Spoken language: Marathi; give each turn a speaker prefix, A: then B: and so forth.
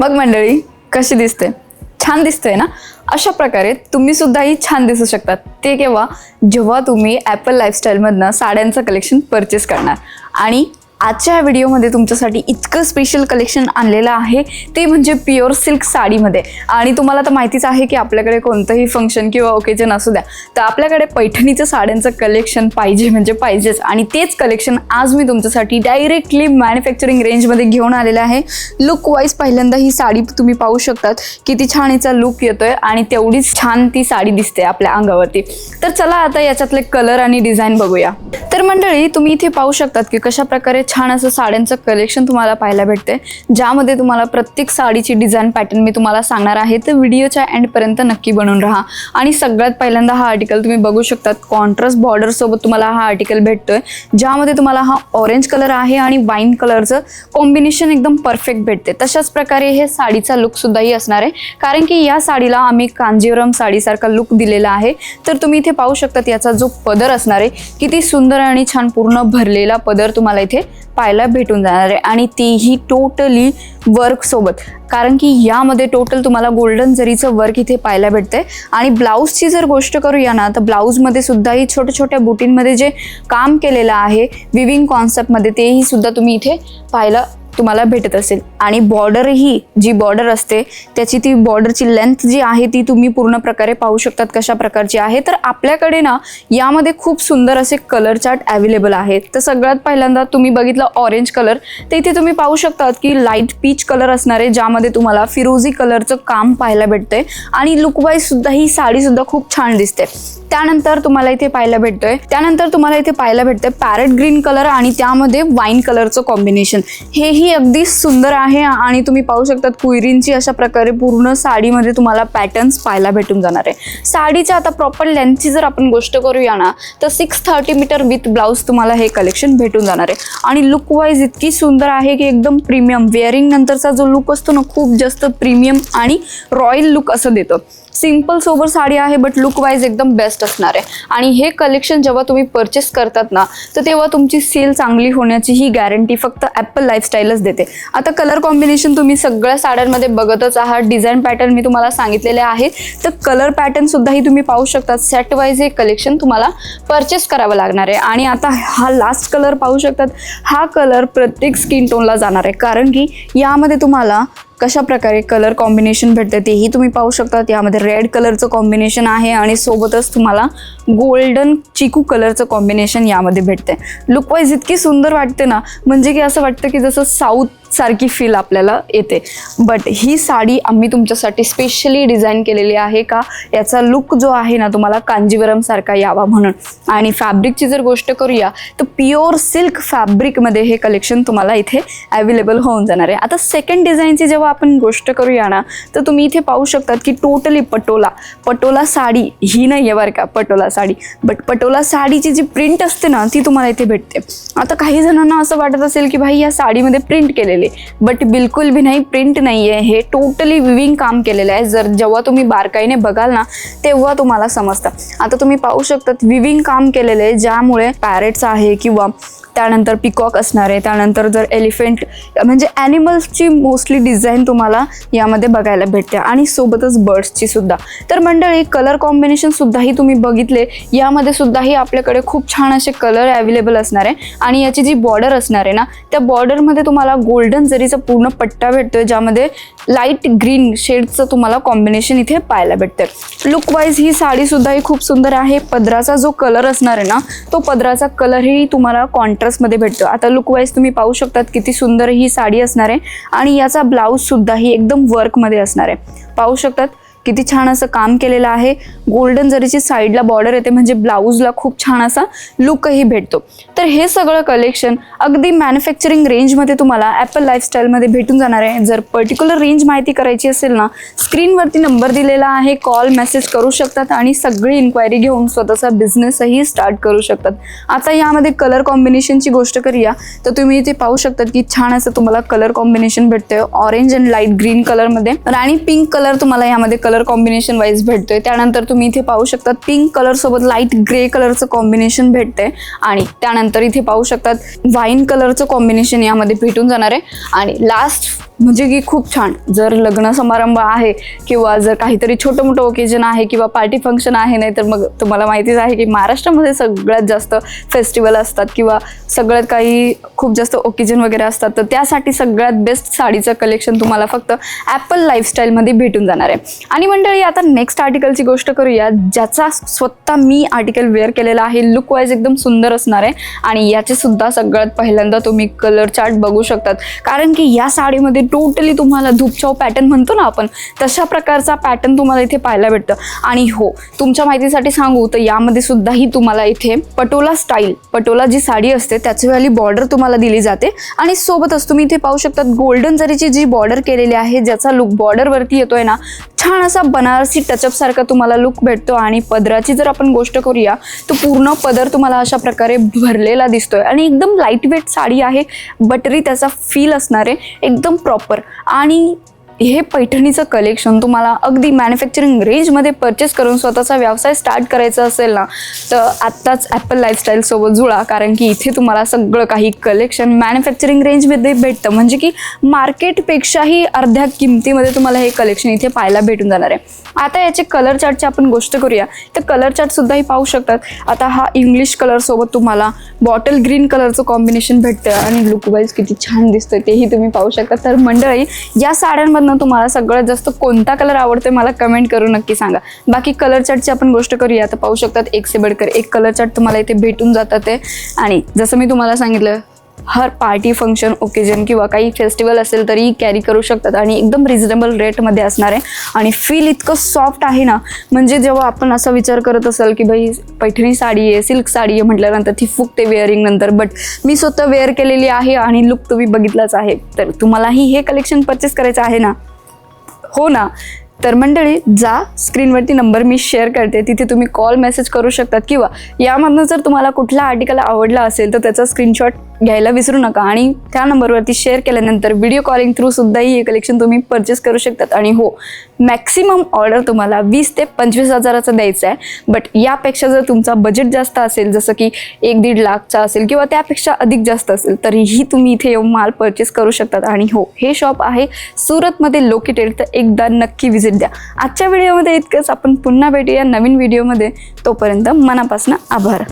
A: मग मंडळी कशी दिसते? छान दिसते ना? अशा प्रकारे तुम्ही सुद्धाही छान दिसू शकतात. ते केव्हा? जेव्हा तुम्ही ॲपल लाईफस्टाईलमधनं साड्यांचं कलेक्शन परचेस करणार. आणि आजच्या या व्हिडिओमध्ये तुमच्यासाठी इतकं स्पेशल कलेक्शन आणलेलं आहे. ते म्हणजे प्युअर सिल्क साडीमध्ये. आणि तुम्हाला तर माहितीच आहे की आपल्याकडे कोणतंही फंक्शन किंवा ओकेजन असू द्या तर आपल्याकडे पैठणीचं साड्यांचं कलेक्शन पाहिजे म्हणजे पाहिजेच. आणि तेच कलेक्शन आज मी तुमच्यासाठी डायरेक्टली मॅन्युफॅक्चरिंग रेंजमध्ये घेऊन आलेलं आहे. लुक वाईज पहिल्यांदा ही साडी तुम्ही पाहू शकतात. किती छान हिचा लुक येतोय आणि तेवढीच छान ती साडी दिसते आपल्या अंगावरती. तर चला आता याच्यातले कलर आणि डिझाईन बघूया. तर मंडळी तुम्ही इथे पाहू शकतात की कशा प्रकारे छान असं साड्यांचं कलेक्शन तुम्हाला पाहायला भेटते ज्यामध्ये तुम्हाला प्रत्येक साडीची डिझाईन पॅटर्न मी तुम्हाला सांगणार आहे तर व्हिडिओच्या एंडपर्यंत नक्की बनवून राहा. आणि सगळ्यात पहिल्यांदा हा आर्टिकल तुम्ही बघू शकतात कॉन्ट्रास्ट बॉर्डरसोबत तुम्हाला हा आर्टिकल भेटतोय. ज्यामध्ये तुम्हाला हा ऑरेंज कलर आहे आणि वाईन कलरचं कॉम्बिनेशन एकदम परफेक्ट भेटते तशाच प्रकारे हे साडीचा लुकसुद्धाही असणार आहे. कारण की या साडीला आम्ही कांजीवरम साडीसारखा लुक दिलेला आहे. तर तुम्ही इथे पाहू शकतात याचा जो पदर असणार आहे किती सुंदर आणि छान पूर्ण भरलेला पदर तुम्हाला इथे पाहायला भेटून जाणार आहे आणि तेही टोटली वर्क सोबत. कारण की यामध्ये टोटल तुम्हाला गोल्डन जरीचं वर्क इथे पाहायला भेटतंय. आणि ब्लाऊजची जर गोष्ट करूया ना तर ब्लाऊजमध्ये सुद्धाही छोट्या छोट्या बुटींमध्ये जे काम केलेलं आहे विविंग कॉन्सेप्टमध्ये तेही सुद्धा तुम्ही इथे पाहायला तुम्हाला भेटत असेल. आणि बॉर्डरही जी बॉर्डर असते त्याची ती बॉर्डरची लेंथ जी आहे ती तुम्ही पूर्ण प्रकारे पाहू शकतात कशा प्रकारची आहे. तर आपल्याकडे ना यामध्ये खूप सुंदर असे कलर चार्ट अवेलेबल आहेत. तर सगळ्यात पहिल्यांदा तुम्ही बघितलं ऑरेंज कलर तर इथे तुम्ही पाहू शकतात की लाइट पीच कलर असणार आहे ज्यामध्ये तुम्हाला फिरोजी कलरचं काम पाहायला भेटतंय. आणि लुकवाईज सुद्धा ही साडी सुद्धा खूप छान दिसते. त्यानंतर तुम्हाला इथे पाहायला भेटतोय त्यानंतर तुम्हाला इथे पाहायला भेटतंय पॅरेट ग्रीन कलर आणि त्यामध्ये वाईन कलरचं कॉम्बिनेशन हे ही अगदी सुंदर आहे आणि तुम्ही पाहू शकतात कुयरींची अशा प्रकारे पूर्ण साडीमध्ये तुम्हाला पॅटर्न्स पाहायला भेटून जाणार आहे. साडीच्या आता प्रॉपर लेंथची जर आपण गोष्ट करूया ना तर six thirty metre with blouse तुम्हाला हे कलेक्शन भेटून जाणार आहे. आणि लुक वाईज इतकी सुंदर आहे की एकदम प्रीमियम वेअरिंग नंतरचा जो लुक असतो ना खूप जास्त प्रीमियम आणि रॉयल लुक असं देतं. सिंपल सोबर साडी आहे बट लुक वाईज एकदम बेस्ट असणार आहे. आणि हे कलेक्शन जेव्हा तुम्ही परचेस करतात ना तर तेव्हा तुमची सेल चांगली होण्याची ही गॅरंटी फक्त ॲपल लाईफस्टाईलच देते. आता कलर कॉम्बिनेशन तुम्ही सगळ्या साड्यांमध्ये बघतच आहात. डिझाईन पॅटर्न मी तुम्हाला सांगितलेले आहे. तर कलर पॅटर्नसुद्धाही तुम्ही पाहू शकता सेट वाईज हे कलेक्शन तुम्हाला परचेस करावं लागणार आहे. आणि आता हा लास्ट कलर पाहू शकतात. हा कलर प्रत्येक स्किन टोनला जाणार आहे. कारण की यामध्ये तुम्हाला कशा प्रकारे कलर कॉम्बिनेशन भेटते तेही तुम्ही पाहू शकता यामध्ये रेड कलरचं कॉम्बिनेशन आहे आणि सोबतच तुम्हाला गोल्डन चिकू कलरचं कॉम्बिनेशन यामध्ये भेटते. लुकवाईज इतकी सुंदर वाटते ना म्हणजे की असं वाटतं की जसं साऊथ सारखी फील आपल्याला येते. बट ही साडी आम्ही तुमच्यासाठी स्पेशली डिझाईन केलेली आहे का? याचा लुक जो आहे ना तुम्हाला कांजीवरम सारखा यावा म्हणून. आणि फॅब्रिकची जर गोष्ट करूया तर प्युअर सिल्क फॅब्रिकमध्ये हे कलेक्शन तुम्हाला इथे अवेलेबल होऊन जाणार आहे. आता सेकंड डिझाईनची जेव्हा आपण गोष्ट करूया ना तर तुम्ही इथे पाहू शकतात की टोटली पटोला. पटोला साडी ही नाही आहे बरं का पटोला साडी. बट पटोला साडीची जी प्रिंट असते ना ती तुम्हाला इथे भेटते. आता काही जणांना असं वाटत असेल की भाई या साडीमध्ये प्रिंट केलेली बट बिलकुल भी नाही प्रिंट नाही आहे हे टोटली विविंग काम केलेलं आहे. जर जेव्हा तुम्ही बारकाईने बघाल ना तेव्हा तुम्हाला समजतं. आता तुम्ही पाहू शकतात विविंग काम केलेलं आहे ज्यामुळे पॅरेट्स आहे किंवा त्यानंतर पिकॉक असणार आहे. त्यानंतर जर एलिफंट म्हणजे ॲनिमल्सची मोस्टली डिझाईन तुम्हाला यामध्ये बघायला भेटते. आणि सोबतच बर्ड्सची सुद्धा. तर मंडळी कलर कॉम्बिनेशन सुद्धाही तुम्ही बघितले. यामध्ये सुद्धाही आपल्याकडे खूप छान असे कलर अवेलेबल असणार आहे. आणि याची जी बॉर्डर असणार आहे ना त्या बॉर्डरमध्ये तुम्हाला गोल्ड गोल्डन जरीचा पूर्ण पट्टा भेटतोय ज्यामध्ये लाइट ग्रीन शेडचं तुम्हाला कॉम्बिनेशन इथे पाहायला भेटतंय. लुकवाईज ही साडी सुद्धा ही खूप सुंदर आहे. पदराचा जो कलर असणार आहे ना तो पदराचा कलरही तुम्हाला कॉन्ट्रास्टमध्ये भेटतो. आता लुकवाईज तुम्ही पाहू शकतात किती सुंदर ही साडी असणार आहे. आणि याचा ब्लाऊज सुद्धाही एकदम वर्कमध्ये असणार आहे. पाहू शकतात किती छान असं काम केलेलं आहे. गोल्डन जरीची साईडला बॉर्डर येते म्हणजे ब्लाऊजला खूप छान असा लुकही भेटतो. तर हे सगळं कलेक्शन अगदी मॅन्युफॅक्चरिंग रेंजमध्ये तुम्हाला ॲपल लाईफस्टाईलमध्ये भेटून जाणार आहे. जर पर्टिक्युलर रेंज माहिती करायची असेल ना स्क्रीनवरती नंबर दिलेला आहे कॉल मेसेज करू शकतात आणि सगळी इन्क्वायरी घेऊन स्वतःचा बिझनेसही स्टार्ट करू शकतात. आता यामध्ये कलर कॉम्बिनेशनची गोष्ट करूया. तर तुम्ही इथे पाहू शकतात की छान असं तुम्हाला कलर कॉम्बिनेशन भेटतंय. ऑरेंज अँड लाइट ग्रीन कलरमध्ये राणी पिंक कलर तुम्हाला यामध्ये कलर कॉम्बिनेशन वाईज भेटतोय. त्यानंतर तुम्ही इथे पाहू शकता पिंक कलर सोबत लाइट ग्रे कलरचं कॉम्बिनेशन भेटतंय. आणि त्यानंतर इथे पाहू शकतात वाईन कलरचं कॉम्बिनेशन यामध्ये भेटून जाणार आहे. आणि लास्ट म्हणजे की खूप छान. जर लग्न समारंभ आहे किंवा जर काहीतरी छोटं मोठं ओकेजन आहे किंवा पार्टी फंक्शन आहे नाही तर मग तुम्हाला माहितीच आहे की महाराष्ट्रामध्ये सगळ्यात जास्त फेस्टिवल असतात किंवा सगळ्यात काही खूप जास्त ओकेजन वगैरे असतात तर त्यासाठी सगळ्यात बेस्ट साडीचं कलेक्शन तुम्हाला फक्त ॲपल लाईफस्टाईलमध्ये भेटून जाणार आहे. आणि मंडळी आता नेक्स्ट आर्टिकलची गोष्ट करूया ज्याचा स्वतः मी आर्टिकल वेअर केलेला आहे. लुक वाईज एकदम सुंदर असणार आहे. आणि याचे सुद्धा सगळ्यात पहिल्यांदा तुम्ही कलर चार्ट बघू शकतात. कारण की या साडीमध्ये टोटली तुम्हाला धूपचाव पॅटर्न म्हणतो ना आपण तशा प्रकारचा पॅटर्न तुम्हाला इथे पाहायला भेटतं. आणि हो तुमच्या माहितीसाठी सांगू तर यामध्ये सुद्धाही तुम्हाला इथे पटोला स्टाईल पटोला जी साडी असते त्याचीवाली बॉर्डर तुम्हाला दिली जाते. आणि सोबतच तुम्ही इथे पाहू शकतात गोल्डन जरीची जी बॉर्डर केलेली आहे ज्याचा लुक बॉर्डरवरती येतोय ना छान असा बनारसी टचअप सारखा तुम्हाला लुक भेटतो. आणि पदराची जर आपण गोष्ट करूया तर पूर्ण पदर तुम्हाला अशा प्रकारे भरलेला दिसतोय. आणि एकदम लाइट वेट साडी आहे बटरी त्याचा फील असणार आहे एकदम प्रॉपर आणि हे पैठणीचं कलेक्शन तुम्हाला अगदी मॅन्युफॅक्चरिंग रेंजमध्ये परचेस करून स्वतःचा व्यवसाय स्टार्ट करायचा असेल ना तर आत्ताच ॲपल लाईफस्टाईलसोबत जुळा कारण की इथे तुम्हाला सगळं काही कलेक्शन मॅन्युफॅक्चरिंग रेंजमध्ये भेटतं. म्हणजे की मार्केटपेक्षाही अर्ध्या किमतीमध्ये तुम्हाला हे कलेक्शन इथे पाहायला भेटून जाणार आहे. आता याचे कलर चार्टची आपण गोष्ट करूया. तर कलर चार्टसुद्धाही पाहू शकतात. आता हा इंग्लिश कलरसोबत तुम्हाला बॉटल ग्रीन कलरचं कॉम्बिनेशन भेटतं आणि लुकवाईज किती छान दिसतं तेही तुम्ही पाहू शकता. तर मंडळी या साड्यांमधनं तुम्हाला सगळ्यात जास्त कोणता कलर आवडतोय मला कमेंट करून नक्की सांगा. बाकी कलर चार्टची आपण गोष्ट करूया. तर पाहू शकतात एक से बडकर. एक कलर चार्ट तुम्हाला इथे भेटून जातात ते. आणि जसं मी तुम्हाला सांगितलं हर पार्टी फंक्शन ओकेजन किंवा काही फेस्टिवल असेल तरी कॅरी करू शकतात आणि एकदम रिझनेबल रेटमध्ये असणार आहे. आणि फील इतकं सॉफ्ट आहे ना म्हणजे जेव्हा आपण असा विचार करत असाल की भाई पैठणी साडी आहे सिल्क साडी आहे म्हटल्यानंतर ती फुकते वेअरिंग नंतर बट मी स्वतः वेअर केलेली आहे आणि लुक तुम्ही बघितलाच आहे. तर तुम्हालाही हे कलेक्शन परचेस करायचं आहे ना? हो ना? तर मंडळी जा स्क्रीनवरती नंबर मी शेअर करते. तिथे तुम्ही कॉल मेसेज करू शकतात किंवा यामधनं जर तुम्हाला कुठला आर्टिकल आवडला असेल तर त्याचा स्क्रीनशॉट घ्यायला विसरू नका. आणि त्या नंबरवरती शेअर केल्यानंतर व्हिडिओ कॉलिंग थ्रू सुद्धाही हे कलेक्शन तुम्ही परचेस करू शकतात. आणि हो मॅक्सिमम ऑर्डर तुम्हाला वीस ते पंचवीस हजाराचं द्यायचं आहे. बट यापेक्षा जर तुमचा बजेट जास्त असेल जसं की एक दीड लाखचा असेल किंवा त्यापेक्षा अधिक जास्त असेल तरीही तुम्ही इथे येऊन माल परचेस करू शकतात. आणि हो हे शॉप आहे सुरतमध्ये लोकेटेड तर एकदा नक्की व्हिजिट द्या. आजच्या व्हिडिओमध्ये इतकंच. आपण पुन्हा भेटूया नवीन व्हिडिओमध्ये तोपर्यंत मनापासून आभार.